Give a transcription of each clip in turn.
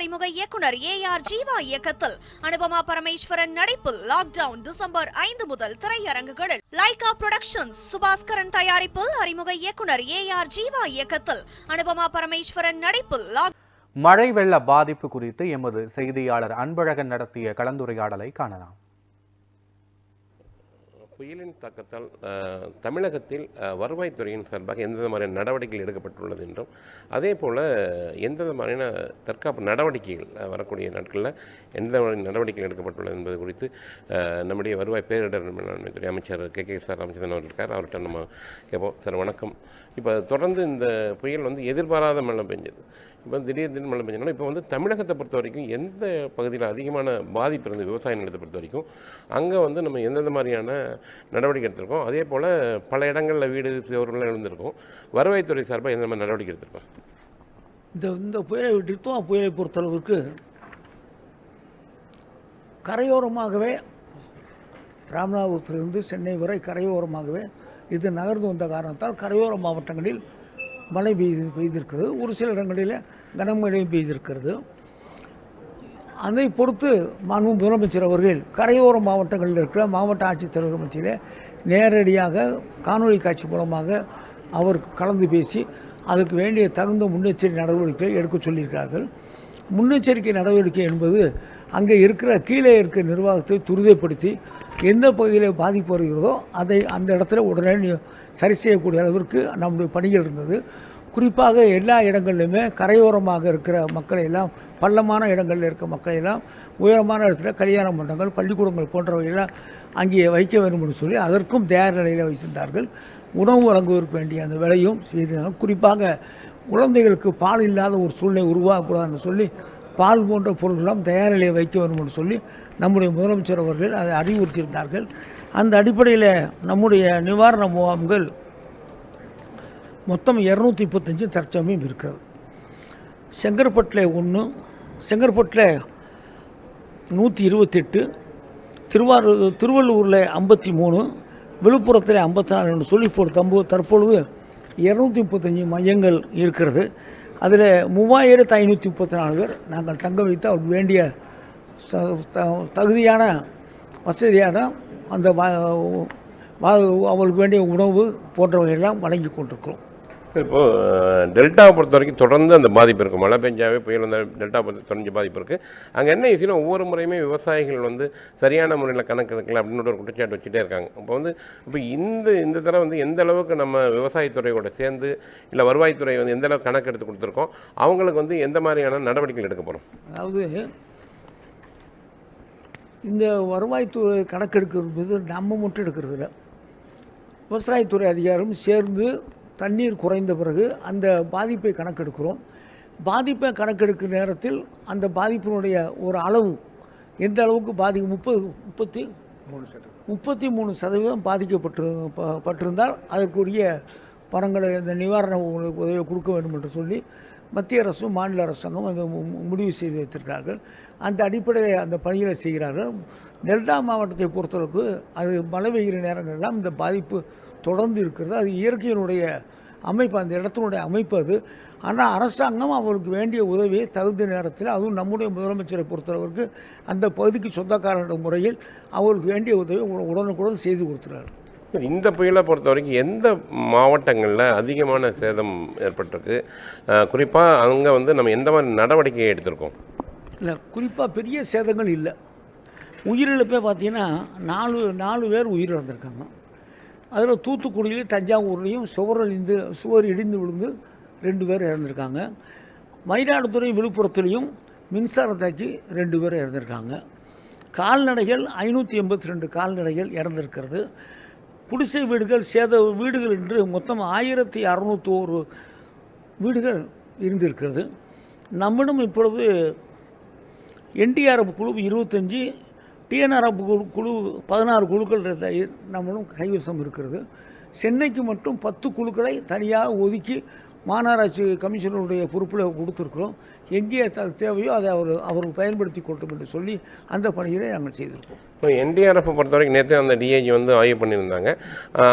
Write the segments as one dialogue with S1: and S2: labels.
S1: அறிமுக இயக்குனர் A R Jeeva இயக்கத்தில் அனுபமா பரமேஸ்வரன் நடிப்பில் லாக்டவுன் டிசம்பர் ஐந்து முதல் திரையரங்குகளில். லைகா புரொடக்ஷன்ஸ் சுபாஸ்கரன் தயாரிப்பில் அறிமுக இயக்குனர் ஏ ஆர் ஜீவா இயக்கத்தில் அனுபமா பரமேஸ்வரன் நடிப்பில் லாக்
S2: மழை வெள்ள பாதிப்பு குறித்து எமது செய்தியாளர் அன்பழகன் நடத்திய கலந்துரையாடலை காணலாம்.
S3: புயலின் தாக்கத்தால் தமிழகத்தில் வருவாய் வருவாய்த்துறையின் சார்பாக எந்தெந்த மாதிரியான நடவடிக்கைகள் எடுக்கப்பட்டுள்ளது என்றும் அதே போல் எந்தெந்த மாதிரியான தற்காப்பு நடவடிக்கைகள் வரக்கூடிய நாட்களில் எந்த விதமான நடவடிக்கைகள் எடுக்கப்பட்டுள்ளது என்பது குறித்து நம்முடைய வருவாய் பேரிடர் மேலாண்மை துறை அமைச்சர் கே கே சார் ராமச்சந்திரன் அவர் இருக்கார். அவர்கிட்ட நம்ம கேட்போம். சார் வணக்கம். இப்போ தொடர்ந்து இந்த புயல் வந்து எதிர்பாராத மழை பெஞ்சது. இப்போ திடீர் திடீர் மழை பெஞ்சனால இப்போ வந்து தமிழகத்தை பொறுத்த வரைக்கும் எந்த பகுதியில் அதிகமான பாதிப்பு இருந்தது? விவசாய நிலத்தை பொறுத்த வரைக்கும். அங்கே வந்து நம்ம எந்தெந்த மாதிரியான நடவடிக்கை எடுத்திருக்கோம்? அதே போல் பல இடங்களில் வீடு சிவர்கள்லாம் எழுந்திருக்கும் வருவாய்த்துறை சார்பாக எந்த மாதிரி நடவடிக்கை எடுத்திருக்கோம்?
S4: இந்த இந்த புயலை டித்துவா புயலை பொறுத்தளவுக்கு கரையோரமாகவே ராமநாதபுரத்திலிருந்து சென்னை வரை கரையோரமாகவே இது நகர்ந்து வந்த காரணத்தால் கரையோர மாவட்டங்களில் மழை பெய்து பெய்திருக்கிறது. ஒரு சில இடங்களில் கனமழை பெய்திருக்கிறது. அதை பொறுத்து மாண்பு முதலமைச்சர் அவர்கள் கரையோர மாவட்டங்களில் இருக்கிற மாவட்ட ஆட்சித்தலைவர் மத்தியில் நேரடியாக காணொளி காட்சி மூலமாக அவர் கலந்து பேசி அதுக்கு வேண்டிய தகுந்த முன்னெச்சரிக்கை நடவடிக்கைகளை எடுக்க சொல்லியிருக்கிறார்கள். முன்னெச்சரிக்கை நடவடிக்கை என்பது அங்கே இருக்கிற கீழே இருக்கிற நிர்வாகத்தை துரிதப்படுத்தி எந்த பகுதியில் பாதிப்பு வருகிறதோ அதை அந்த இடத்துல உடனே சரி செய்யக்கூடிய அளவிற்கு நம்முடைய பணிகள் இருந்தது. குறிப்பாக எல்லா இடங்கள்லையுமே கரையோரமாக இருக்கிற மக்களை எல்லாம் பள்ளமான இடங்களில் இருக்க மக்களை எல்லாம் உயரமான இடத்துல கல்யாண மண்டங்கள் பள்ளிக்கூடங்கள் போன்றவையெல்லாம் அங்கே வைக்க வேண்டும் என்று சொல்லி அதற்கும் தயார் நிலையில் வைத்திருந்தார்கள். உணவு வழங்குவதற்கு வேண்டிய அந்த விலையும் செய்திருந்தார்கள். குறிப்பாக குழந்தைகளுக்கு பால் இல்லாத ஒரு சூழ்நிலை உருவாகக்கூடாதுன்னு சொல்லி பால் போன்ற பொருட்களாம் தயார் நிலையை வைக்க வேண்டும் என்று சொல்லி நம்முடைய முதலமைச்சர் அவர்கள் அதை அறிவுறுத்தியிருந்தார்கள். அந்த அடிப்படையில் நம்முடைய நிவாரண முகாம்கள் மொத்தம் இரநூத்தி முப்பத்தஞ்சு தற்சமயம் இருக்கிறது. செங்கற்பட்டில் ஒன்று செங்கற்பட்டில் நூற்றி இருபத்தெட்டு திருவாரூர் திருவள்ளூரில் ஐம்பத்தி மூணு விழுப்புரத்தில் ஐம்பத்தி நாலு சொல்லி இப்போ தம்பு தற்பொழுது இரநூத்தி முப்பத்தஞ்சு மையங்கள் இருக்கிறது. அதில் மூவாயிரத்து ஐநூற்றி முப்பத்தி நாலு பேர் நாங்கள் தங்க வைத்து அவருக்கு வேண்டிய ச- த- தகுதியான வசதியான அந்த வா- வா- வேண்டிய உணவு போன்றவையெல்லாம் வழங்கி கொண்டிருக்கிறோம்.
S3: இப்போது டெல்டாவை பொறுத்த வரைக்கும் தொடர்ந்து அந்த பாதிப்பு இருக்குது மழை பெஞ்சாவே புயல் வந்த டெல்டா பொறுத்த தொடர்ந்து பாதிப்பு இருக்குது அங்கே என்ன விஷயம் ஒவ்வொரு முறையுமே விவசாயிகள் வந்து சரியான முறையில் கணக்கு எடுக்கல அப்படின்னு ஒரு குற்றச்சாட்டு வச்சுட்டே இருக்காங்க. இப்போ வந்து இப்போ இந்த இந்த தடவை வந்து எந்த அளவுக்கு நம்ம விவசாயத்துறையோட சேர்ந்து இல்லை வருவாய்த்துறை வந்து எந்த அளவுக்கு கணக்கு எடுத்து கொடுத்துருக்கோம் அவங்களுக்கு வந்து எந்த மாதிரியான நடவடிக்கைகள் எடுக்க போகிறோம்
S4: அதாவது இந்த வருவாய்த்துறை கணக்கெடுக்கிறது நம்ம மட்டும் எடுக்கிறது இல்லை விவசாயத்துறை அதிகாரம் சேர்ந்து தண்ணீர் குறைந்த பிறகு அந்த பாதிப்பை கணக்கெடுக்கிறோம். பாதிப்பை கணக்கெடுக்கிற நேரத்தில் அந்த பாதிப்பினுடைய ஒரு அளவு எந்த அளவுக்கு பாதி முப்பது முப்பத்தி மூணு முப்பத்தி மூணு சதவீதம் பாதிக்கப்பட்டு ப- பட்டிருந்தால் அதற்குரிய பணங்களை இந்த நிவாரண உங்களுக்கு உதவியை கொடுக்க வேண்டும் என்று சொல்லி மத்திய அரசும் மாநில அரசாங்கம் அந்த மு- முடிவு செய்து வைத்திருக்கிறார்கள். அந்த அடிப்படையில் அந்த பணிகளை செய்கிறார்கள். டெல்டா மாவட்டத்தை பொறுத்தளவுக்கு அது மழை பெய்கிற நேரங்களெல்லாம் இந்த பாதிப்பு தொடர்ந்து இருக்கிறது. அது இயற்கையினுடைய அமைப்பு அந்த இடத்தினுடைய அமைப்பு அது. ஆனால் அரசாங்கம் அவருக்கு வேண்டிய உதவியை தகுந்த நேரத்தில் அதுவும் நம்முடைய முதலமைச்சரை பொறுத்தளவுக்கு அந்த பகுதிக்கு சொந்தக்காரன்ற முறையில் அவருக்கு வேண்டிய உதவியை உட- உடனுக்குடன் செய்து கொடுத்துறாரு.
S3: இந்த புயலை பொறுத்த வரைக்கும் எந்த மாவட்டங்களில் அதிகமான சேதம் ஏற்பட்டிருக்கு? குறிப்பாக அங்கே வந்து நம்ம எந்த மாதிரி நடவடிக்கை எடுத்திருக்கோம்?
S4: இல்லை குறிப்பாக பெரிய சேதங்கள் இல்லை. உயிரிழப்பே பார்த்தீங்கன்னா நாலு நாலு பேர் உயிரிழந்திருக்காங்க. அதில் தூத்துக்குடியிலையும் தஞ்சாவூர்லேயும் சுவரில் இருந்து சுவர் இடிந்து விழுந்து ரெண்டு பேர் இறந்துருக்காங்க. மயிலாடுதுறை விழுப்புரத்துலேயும் மின்சாரம் தாக்கி ரெண்டு பேர் இறந்துருக்காங்க. கால்நடைகள் ஐநூற்றி எண்பத்தி ரெண்டு கால்நடைகள் இறந்திருக்கிறது. குடிசை வீடுகள் சேத வீடுகள் என்று மொத்தம் ஆயிரத்தி அறநூற்றோரு வீடுகள் இருந்திருக்கிறது. நம்மிடம் இப்பொழுது என்டிஆர்எஃப் குழு இருபத்தஞ்சி டிஎன்ஆர்எஃப் குழு குழு பதினாறு குழுக்கள் நம்மளும் கைவசம் இருக்கிறது. சென்னைக்கு மட்டும் பத்து குழுக்களை தனியாக ஒதுக்கி மாநகராட்சி கமிஷனருடைய பொறுப்பில் கொடுத்துருக்குறோம். எங்கே தேவையோ அதை அவர் அவர்கள் பயன்படுத்தி கொள்ளட்டும் என்று சொல்லி அந்த பணிகளை நாங்கள் செய்திருக்கோம்.
S3: இப்போ என்டிஆர்எஃப் பொறுத்த வரைக்கும் நேற்று அந்த டிஏஜி வந்து ஆய்வு பண்ணியிருந்தாங்க.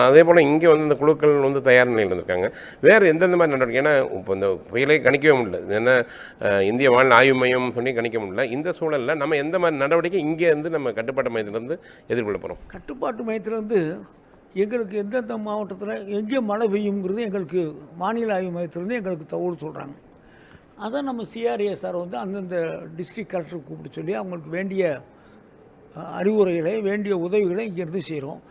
S3: அதே போல் இங்கே வந்து இந்த குழுக்கள் வந்து தயார் நிலையில் இருந்திருக்காங்க. வேறு எந்தெந்த மாதிரி நடவடிக்கை? ஏன்னா இப்போ இந்த புயலை கணிக்கவே முடியல. ஆஹ் இந்திய வானிலை ஆய்வு மையம் சொல்லி கணிக்க முடியல. இந்த சூழலில் நம்ம எந்த மாதிரி நடவடிக்கை இங்கே இருந்து நம்ம கட்டுப்பாட்டு மையத்திலிருந்து எதிர்கொள்ள போகிறோம்
S4: கட்டுப்பாட்டு மையத்திலேருந்து எங்களுக்கு எந்தெந்த மாவட்டத்தில் எங்கே மழை பெய்யுங்கிறது எங்களுக்கு மாநில ஆய்வு மையத்திலேருந்து எங்களுக்கு தகவல் சொல்கிறாங்க அதை நம்ம சிஆர்ஏஎஸ்ஆர் வந்து அந்தந்த டிஸ்ட்ரிக்ட் கலெக்டர் கூப்பிட்டு சொல்லி அவங்களுக்கு வேண்டிய அறிவுரைகளை வேண்டிய உதவிகளை இங்கேருந்து செய்கிறோம்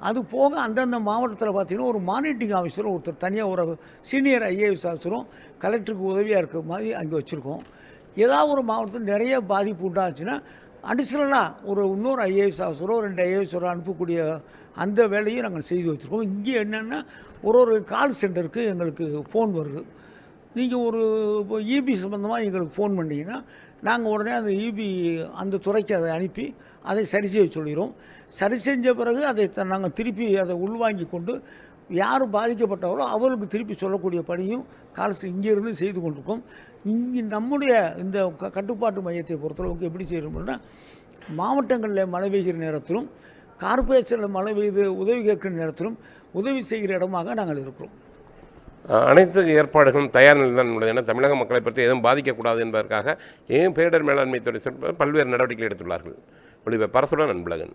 S4: அது போக அந்தந்த மாவட்டத்தில் பார்த்தீங்கன்னா ஒரு மானிட்டரிங் ஆஃபீஸரும் ஒருத்தர் தனியாக ஒரு சீனியர் ஐஏஎஸ் ஆஃபீஸரும் கலெக்டருக்கு உதவியாக இருக்கிற மாதிரி அங்கே வச்சுருக்கோம். ஏதாவது ஒரு மாவட்டத்தில் நிறைய பாதிப்பு உண்டாச்சுன்னா அடிஷ்னலாக ஒரு இன்னொரு ஐஏஎஸ் ஆஃபீஸரோ ரெண்டு ஐஏஎஸ்ஸரோ அனுப்பக்கூடிய அந்த வேலையும் நாங்கள் செய்து வச்சுருக்கோம். இங்கே என்னென்னா ஒரு ஒரு கால் சென்டருக்கு எங்களுக்கு ஃபோன் வருது. நீங்கள் ஒரு இப்போ இபி சம்மந்தமாக எங்களுக்கு ஃபோன் பண்ணிங்கன்னா நாங்கள் உடனே அந்த இபி அந்த துறைக்கு அதை அனுப்பி அதை சரி செய்ய சொல்லிடுறோம். சரி செஞ்ச பிறகு அதை நாங்கள் திருப்பி அதை உள்வாங்கி கொண்டு யார் பாதிக்கப்பட்டவரோ அவர்களுக்கு திருப்பி சொல்லக்கூடிய பணியும் காலசு இங்கேருந்து செய்து கொண்டிருக்கோம். இங்கே நம்முடைய இந்த க- கட்டுப்பாட்டு மையத்தை பொறுத்தளவுக்கு எப்படி செய்யணும்னா மாவட்டங்களில் மழை பெய்கிற நேரத்திலும் கார்பரேஷனில் மழை பெய்து உதவி கேட்கிற நேரத்திலும் உதவி செய்கிற இடமாக நாங்கள் இருக்கிறோம்.
S3: அனைத்து ஏற்பாடுகளும் தயார் நிலையில் தான் உள்ளது. என தமிழக மக்களை பற்றி எதுவும் பாதிக்கக்கூடாது என்பதற்காக ஏன் பேரிடர் மேலாண்மை துறை பல்வேறு நடவடிக்கைகள் எடுத்துள்ளார்கள்? ஒளிப பரசுடன் அன்பழகன்.